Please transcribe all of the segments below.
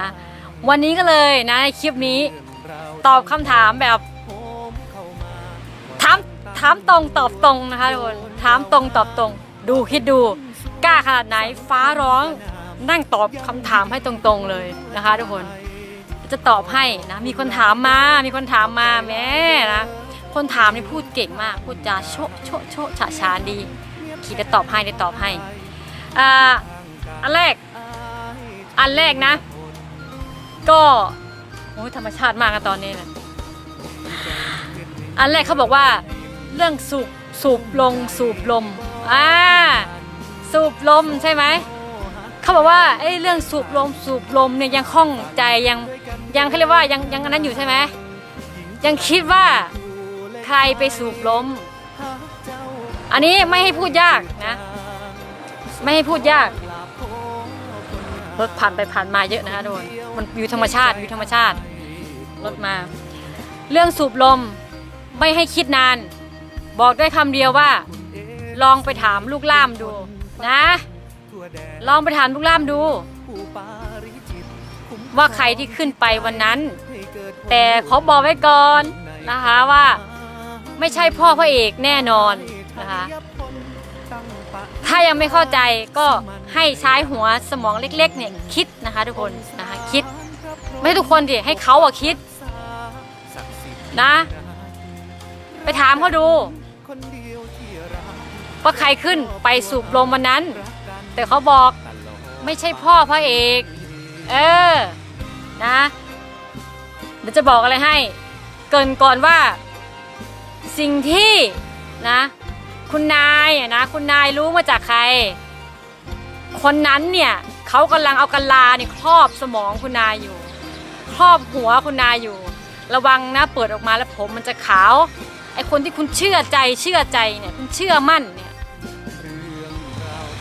นะ วันนี้ก็เลยนะในคลิปนี้ ตอบคำถามแบบถามถามตรงตอบตรงนะคะทุกคนถามตรงตอบตรง ดูคิดดูกล้าขนาดไหนฟ้าร้องนั่งตอบคำถามให้ตรงๆเลยนะคะทุกคนจะตอบให้นะมีคนถามมา มีคนถามมาแม่นะคนถามนี่พูดเก่งมาก พูดจาโชะโชะโชะฉะฉานดีคิดจะตอบให้ได้ตอบให้อ่าอันแรก อันแรกนะ ก็โอ้ยธรรมชาติมากอะตอนนี้นะอันแรกเขาบอกว่า เรื่องสูบสูบลงสูบลมอ่าสูบลมใช่ไหมเขาบอกว่าไอ้เรื่องสูบลมสูบลมเนี่ยยังข้องใจยังยังเขาเรียกว่ายังยังอันนั้นอยู่ใช่ไหมยังคิดว่าใครไปสูบลม อันนี้ไม่ให้พูดยากนะ ไม่ให้พูดยาก รถผ่านไปผ่านมาเยอะนะคะทุกคนมันวิวธรรมชาติวิวธรรมชาติรถมา เรื่องสูบลมไม่ให้คิดนาน บอกได้คำเดียวว่า ลองไปถามลูกล่ามดูนะ ลองไปถามลูกล่ามดู ว่าใครที่ขึ้นไปวันนั้น แต่ขอบอกไว้ก่อนนะคะว่า ไม่ใช่พ่อพระเอกแน่นอนนะคะ ถ้ายังไม่เข้าใจก็ให้ใช้หัวสมองเล็กๆเนี่ยคิดนะคะทุกคนนะคะคิด ไม่ใช่ทุกคนดิให้เขาอะคิดนะ ไปถามเขาดูว่าใครขึ้นไปสูบลมวันนั้น แต่เขาบอกไม่ใช่พ่อพระเอก เออนะเดี๋ยวจะบอกอะไรให้ เกินก่อนว่าสิ่งที่นะ คุณนายอะนะคุณนายรู้มาจากใคร คนนั้นเนี่ยเขากำลังเอากะลาเนี่ยครอบสมองคุณนายอยู่ ครอบหัวคุณนายอยู่ ระวังนะเปิดออกมาแล้วผมมันจะขาวไอคนที่คุณเชื่อใจเชื่อใจเนี่ยคุณเชื่อมั่นเนี่ย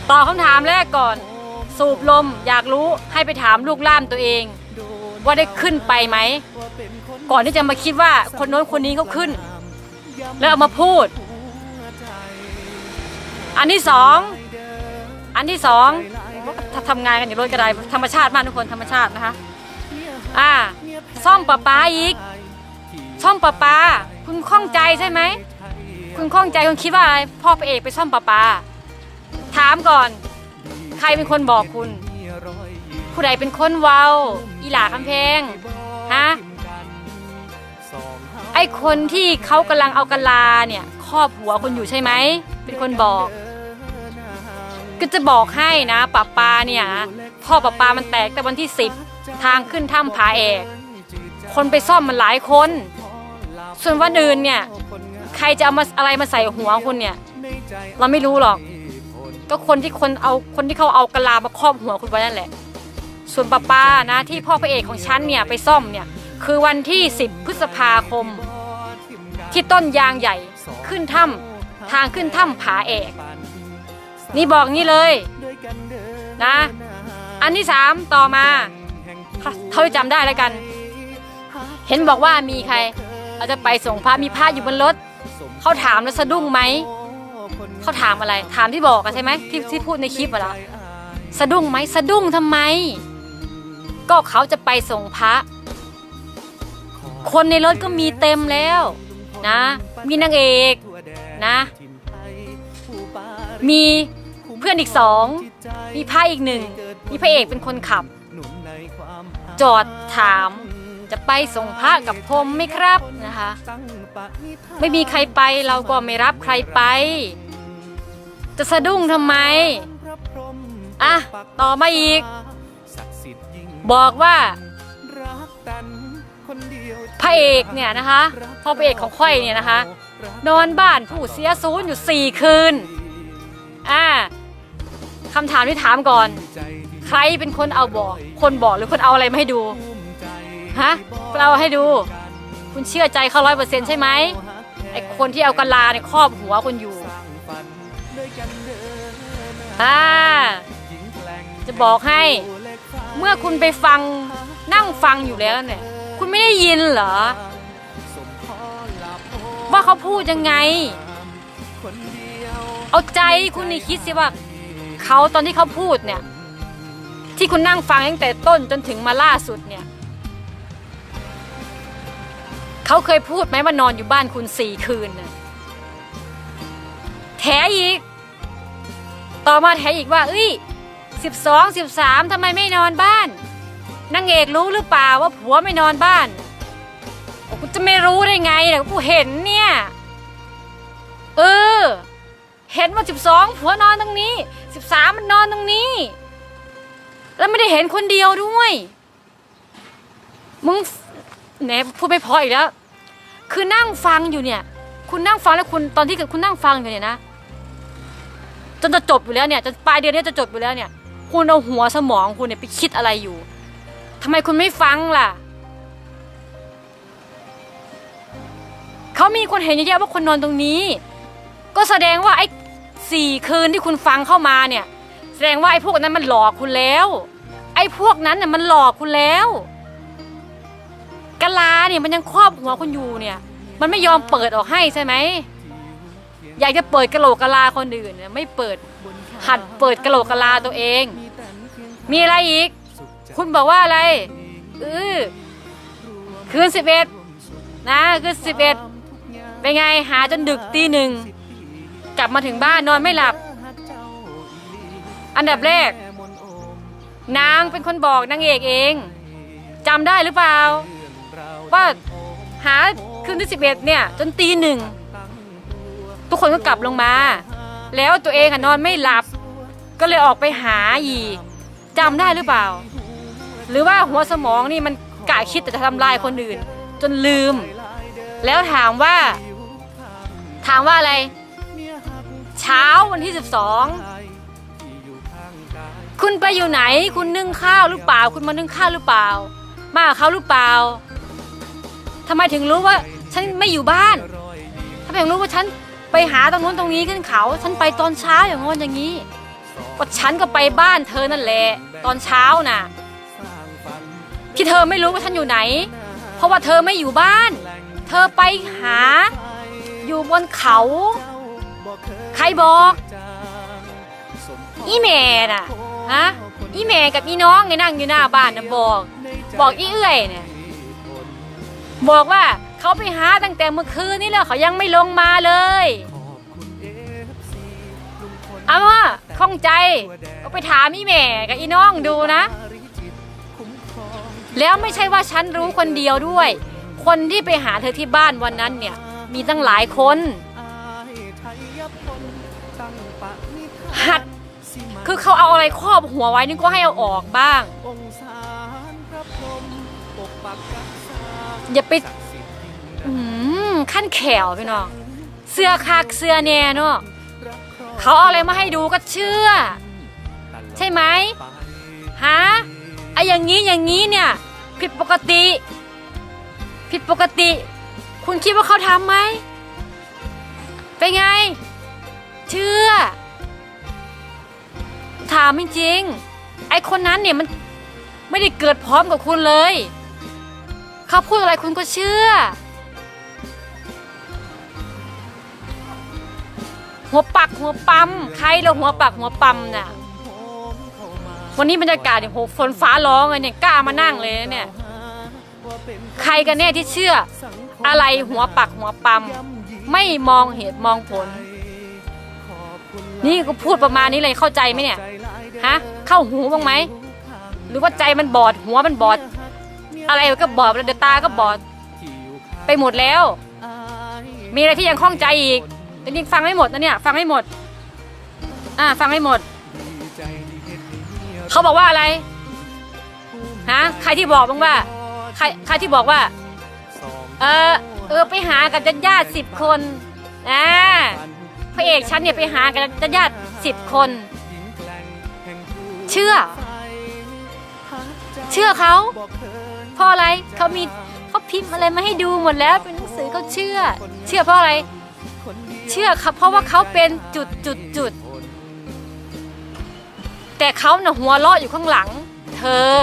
ตอบคำถามแรกก่อน สูบลมอยากรู้ให้ไปถามลูกล่ามตัวเอง ว่าได้ขึ้นไปไหม ก่อนที่จะมาคิดว่าคนโน้นคนนี้เขาขึ้น แล้วเอามาพูด อันที่สองอันที่สองทำงานกันอยู่รถกระไดธรรมชาติมากทุกคนธรรมชาตินะคะอ่าซ่อมประปาอีกซ่อมประปา คุณข้องใจใช่ไหมคุณข้องใจคุณคิดว่าอะไรพ่อพระเอกไปซ่อมประปา ถามก่อน ใครเป็นคนบอกคุณ ผู้ใดเป็นคนเว้าอีหลาคำเพลงฮะไอคนที่เขากำลังเอากะลาเนี่ยครอบหัวคุณอยู่ใช่ไหมเป็นคนบอก ก็จะบอกให้นะปะปาเนี่ยพ่อปะปามันแตกแต่วันที่ 10 ทางขึ้นถ้ำผาเอก คนไปซ่อมมันหลายคน ส่วนวันอื่นเนี่ยใครจะเอามาอะไรมาใส่หัวคุณเนี่ย เราไม่รู้หรอก ก็คนที่คนเอาคนที่เขาเอากะลามาครอบหัวคุณไว้นั่นแหละ ส่วนปะปานะที่พ่อพระเอกของฉันเนี่ยไปซ่อมเนี่ย คือวันที่ 10 พฤษภาคม ที่ต้นยางใหญ่ขึ้นถ้ำทางขึ้นถ้ำผาเอก นี่บอกงี้เลยนะ อันที่สามต่อมาเท่าที่จำได้แล้วกัน เห็นบอกว่ามีใครเราจะไปส่งพระมีพระอยู่บนรถเขาถามแล้วสะดุ้งไหมเขาถามอะไร ถามที่บอกอะใช่ไหมที่ที่พูดในคลิปอะเหรสะดุ้งไหมสะดุ้งทำไม ก็เขาจะไปส่งพระ คนในรถก็มีเต็มแล้วนะ มีนางเอกนะ มีเพื่อนอีกสอง มีพระอีกหนึ่ง มีพระเอกเป็นคนขับ จอดถามจะไปส่งพระกับผมไหมครับนะคะ ไม่มีใครไปเราก็ไม่รับใครไป จะสะดุ้งทำไม อะ ต่อมาอีก บอกว่าพระเอกเนี่ยนะคะพ่อพระเอกของค่อยเนี่ยนะคะ นอนบ้านผู้เสียศูนย์อยู่สี่คืน อ่าคำถามที่ถามก่อน ใครเป็นคนเอาบอก คนบอกหรือคนเอาอะไรมาให้ดูฮะคนเอาให้ดู คุณเชื่อใจเขาร้อยเปอร์เซ็นต์ใช่ไหมไอคนที่เอากะลาเนี่ยครอบหัวคุณอยู่อ่าจะบอกให้ เมื่อคุณไปฟังนั่งฟังอยู่แล้วเนี่ย คุณไม่ได้ยินเหรอ ว่าเขาพูดยังไง เอาใจคุณนี่คิดสิว่าเขาตอนที่เขาพูดเนี่ย ที่คุณนั่งฟังตั้งแต่ต้นจนถึงมาล่าสุดเนี่ยเขาเคยพูดไหมว่านอนอยู่บ้านคุณสี่คืนน่ะแถอีก ต่อมาแถอีกว่า เอ้ยสิบสองสิบสามทำไมไม่นอนบ้านนางเอกรู้หรือเปล่าว่าผัวไม่นอนบ้านกูจะไม่รู้ได้ไงล่ะกูเห็นเนี่ย เออ เห็นว่าสิบสองผัวนอนตรงนี้สิบสามมันนอนตรงนี้ แล้วไม่ได้เห็นคนเดียวด้วย มึงแหนพูดไม่พออีกแล้ว คือนั่งฟังอยู่เนี่ย คุณนั่งฟังแล้วคุณตอนที่คุณนั่งฟังอยู่เนี่ยนะจนจะจบอยู่แล้วเนี่ยจนปลายเดือนนี้จะจบอยู่แล้วเนี่ย คุณเอาหัวสมองคุณเนี่ยไปคิดอะไรอยู่ทำไมคุณไม่ฟังล่ะเขามีคนเห็นเยอะแยะว่าคนนอนตรงนี้ ก็แสดงว่าไอ้ สี่คืนที่คุณฟังเข้ามาเนี่ย แสดงว่าไอ้พวกนั้นมันหลอกคุณแล้ว ไอ้พวกนั้นน่ะมันหลอกคุณแล้วกะลาเนี่ยมันยังครอบหัวคุณอยู่เนี่ย มันไม่ยอมเปิดออกให้ใช่ไหมอยากจะเปิดกะโหลกกะลาคนอื่นเนี่ยไม่เปิดหัดเปิดกะโหลกกะลาตัวเอง มีอะไรอีก คุณบอกว่าอะไรเออคืนสิบเอ็ดนะคืนสิบเอ็ดเป็นไงหาจนดึกตีหนึ่ง กลับมาถึงบ้านนอนไม่หลับ อันดับแรก นางเป็นคนบอกนางเอกเองจำได้หรือเปล่า ว่าหาคืนที่สิบเอ็ดเนี่ย จนตีหนึ่ง ทุกคนก็กลับลงมา แล้วตัวเองอะนอนไม่หลับ ก็เลยออกไปหาอีกจำได้หรือเปล่า หรือว่าหัวสมองนี่มันกะคิดแต่จะทำลายคนอื่น จนลืม แล้วถามว่า ถามว่าอะไร เช้าวันที่ 12 คุณไปอยู่ไหน คุณนึ่งข้าวหรือเปล่า คุณมานึ่งข้าวหรือเปล่า มาเขาหรือเปล่าทำไมถึงรู้ว่าฉันไม่อยู่บ้านทำไมถึงรู้ว่าฉันไปหาตรงนู้นตรงนี้ขึ้นเขา ฉันไปตอนเช้าอย่างงอนอย่างนี้ก็ฉันก็ไปบ้านเธอนั่นแหละตอนเช้าน่ะ ที่เธอไม่รู้ว่าฉันอยู่ไหน เพราะว่าเธอไม่อยู่บ้าน เธอไปหาอยู่บนเขา ใครบอกอีแม่น่ะฮะอีแม่กับอีน้องไงนั่งอยู่หน้าบ้านนะบอก บอกอีเอื้อยเนี่ยบอกว่าเขาไปหาตั้งแต่เมื่อคืนนี่แล้วเขายังไม่ลงมาเลยเอาว่าข้องใจก็ไปถามอีแม่กับอีน้องดูนะ แล้วไม่ใช่ว่าฉันรู้คนเดียวด้วย คนที่ไปหาเธอที่บ้านวันนั้นเนี่ย มีตั้งหลายคน หัด คือเขาเอาอะไรครอบหัวไว้นี่ก็ให้เอาออกบ้าง อย่าไปขั้นแขวพี่น้อง เสื้อคักเสื้อแน่เนาะเขาเอาอะไรมาให้ดูก็เชื่อ ใช่ไหมฮะไออย่างนี้อย่างนี้เนี่ย ผิดปกติ ผิดปกติ คุณคิดว่าเขาทำไหมเป็นไง เชื่อ ถามจริงๆไอคนนั้นเนี่ยมันไม่ได้เกิดพร้อมกับคุณเลย เขาพูดอะไรคุณก็เชื่อ หัวปักหัวปั๊มใครเราหัวปักหัวปั๊มน่ะวันนี้บรรยากาศเนี่ยโหฝนฟ้าร้องเลยเนี่ยกล้ามานั่งเลยนะเนี่ย ใครกันแน่ที่เชื่อ อะไรหัวปักหัวปั๊มไม่มองเหตุมองผล นี่ก็พูดประมาณนี้เลยเข้าใจไหมเนี่ย ฮะ เข้าหูบ้างไหม หรือว่าใจมันบอดหัวมันบอด อะไรก็บอดเดตาก็บอด ไปหมดแล้ว มีอะไรที่ยังข้องใจอีกจริงๆฟังไม่หมดนะเนี่ย ฟังไม่หมด อ่า ฟังไม่หมด เขาบอกว่าอะไร ฮะ ใครที่บอกบ้างว่า ใคร ใครที่บอกว่า เออ เออ ไปหากับญาติญาติสิบคน อ่า พระเอกฉันเนี่ยไปหากับญาติญาติสิบคน ชื่อ เชื่อเขาเพราะอะไรเขามีเขาพิมพ์อะไรมาให้ดูหมดแล้ว เป็นหนังสือเขาเชื่อ เชื่อเพราะอะไร เชื่อครับเพราะว่าเขาเป็นจุดจุดจุดแต่เขาเน่ะหัวเราะอยู่ข้างหลัง เธอ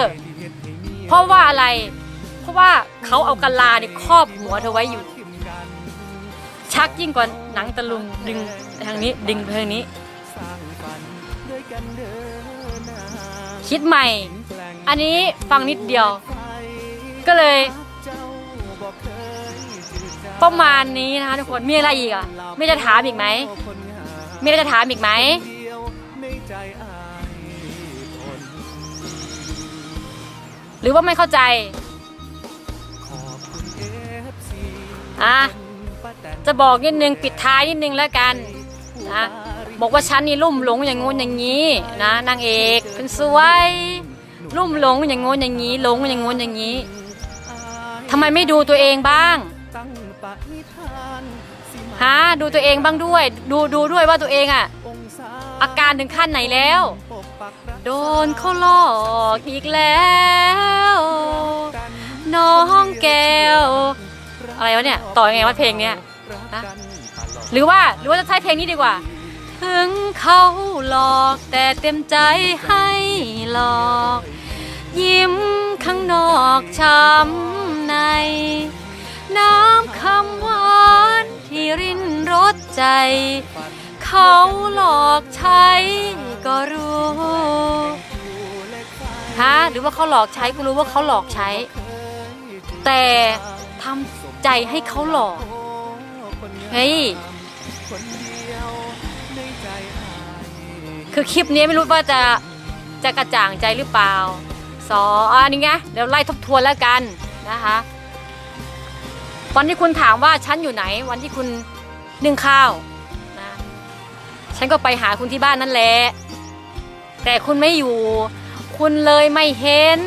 เพราะว่าอะไร เพราะว่าเขาเอากะลาเนี่ยครอบหัวเธอไว้อยู่ ชักยิ่งกว่าหนังตะลุงดึงทางนี้ดึงไปทางนี้ คิดใหม่ อันนี้ฟังนิดเดียว ก็เลย ประมาณนี้นะคะทุกคนมีอะไรอีกอะไม่จะถามอีกไหมมีอะไรจะถามอีกไหมหรือว่าไม่เข้าใจอะจะบอกนิดนึงปิดท้ายนิดนึงแล้วกันนะ บอกว่าฉันนี่ลุ่มหลงอย่างงู้นอย่างนี้นะนางเอกเป็นสวยลุ่มหลงอย่างงู้นอย่างนี้หลงอย่างงู้นอย่างนี้ทำไมไม่ดูตัวเองบ้างฮะดูตัวเองบ้างด้วย ดูดูด้วยว่าตัวเองอะอาการถึงขั้นไหนแล้ว โดนเขาหลอกอีกแล้ว น้องแก้ว อะไรวะเนี่ย ต่อยังไงวะเพลงเนี้ยฮะหรือว่าหรือว่าจะใช้เพลงนี้ดีกว่า ถึงเขาหลอกแต่เต็มใจให้หลอก ยิ้มข้างนอกช้ำใน น้ำคำหวานที่รินรสใจ เขาหลอกใช้ก็รู้ฮะหรือว่าเขาหลอกใช้ก็รู้ว่าเขาหลอกใช้ แต่ทำใจให้เขาหลอกเฮ้ย คือคลิปนี้ไม่รู้ว่าจะจะกระจ่างใจหรือเปล่าสออันนี้ไงเดี๋ยวไล่ทบทวนแล้วกันนะคะวันที่คุณถามว่าฉันอยู่ไหน วันที่คุณนึ่งข้าวนะฉันก็ไปหาคุณที่บ้านนั่นแหละแต่คุณไม่อยู่ คุณเลยไม่เห็น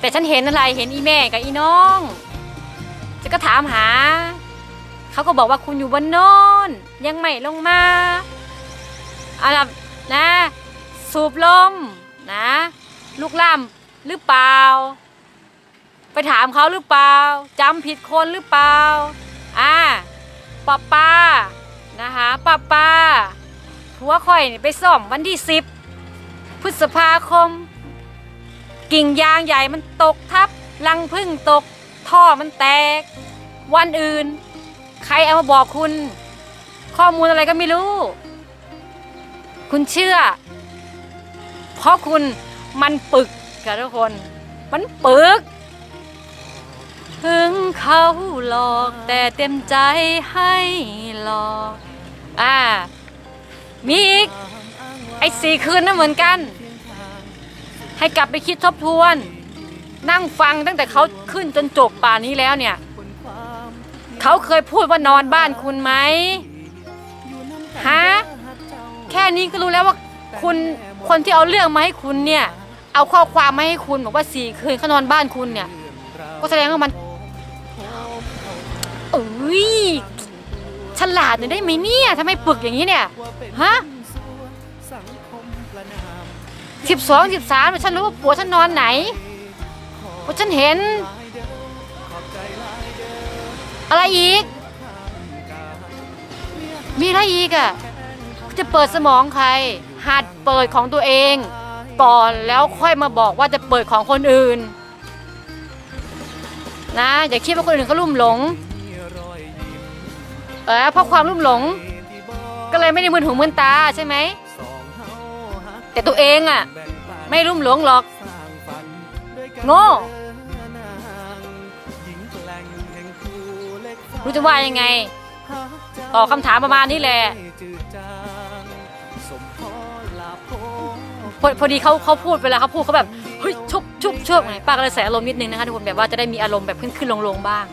แต่ฉันเห็นอะไรเห็นอีแม่กับอีน้องฉันก็ถามหาเขาก็บอกว่าคุณอยู่บนโน้นยังไม่ลงมาอันดับ นะ สูบลมนะ ลูกล่ำหรือเปล่า ไปถามเขาหรือเปล่าจำผิดคนหรือเปล่าอ่าป้าป้านะคะป้าป้าผัวข่อยไปซ่อมวันที่สิบพฤษภาคม กิ่งยางใหญ่มันตกทับรังพึ่งตกท่อมันแตก วันอื่น ใครเอามาบอกคุณ ข้อมูลอะไรก็ไม่รู้ คุณเชื่อ เพราะคุณมันปึกกับทุกคน มันปึก ถึงเขาหลอกแต่เต็มใจให้หลอก อ่า มีอีก ไอ้สี่คืนนั่นเหมือนกัน ให้กลับไปคิดทบทวน นั่งฟังตั้งแต่เขาขึ้นจนจบป่านนี้แล้วเนี่ย เขาเคยพูดว่านอนบ้านคุณไหมฮะ แค่นี้ก็รู้แล้วว่าคุณคนที่เอาเรื่องมาให้คุณเนี่ย เอาข้อความมาให้คุณบอกว่าสี่คืนเขานอนบ้านคุณเนี่ย ก็แสดงว่ามันเอ้ยฉลาดเนี่ยได้ไหมเนี่ยทำไมปึกอย่างนี้เนี่ยฮะสิบสองสิบสามฉันรู้ว่าผัวฉันนอนไหนเพราะฉันเห็น อะไรอีก มีอะไรอีกอะ จะเปิดสมองใคร หัดเปิดของตัวเอง ก่อนแล้วค่อยมาบอกว่าจะเปิดของคนอื่น นะอย่าคิดว่าคนอื่นเขาลุ่มหลงเออเพราะความลุ่มหลง ก็เลยไม่ได้มึนหูมึนตาใช่ไหมแต่ตัวเองอะ ไม่ลุ่มหลงหรอก โง่รู้จะว่ายังไงตอบคำถามประมาณนี้แหละ พอพอดีเขาเขาพูดเวลาเขาพูดเขาแบบเฮ้ยชุบชุบชุบไงป้าก็เลยใส่อารมณ์นิดนึงนะคะทุกคนแบบว่าจะได้มีอารมณ์แบบขึ้นขึ้นลงลงบ้าง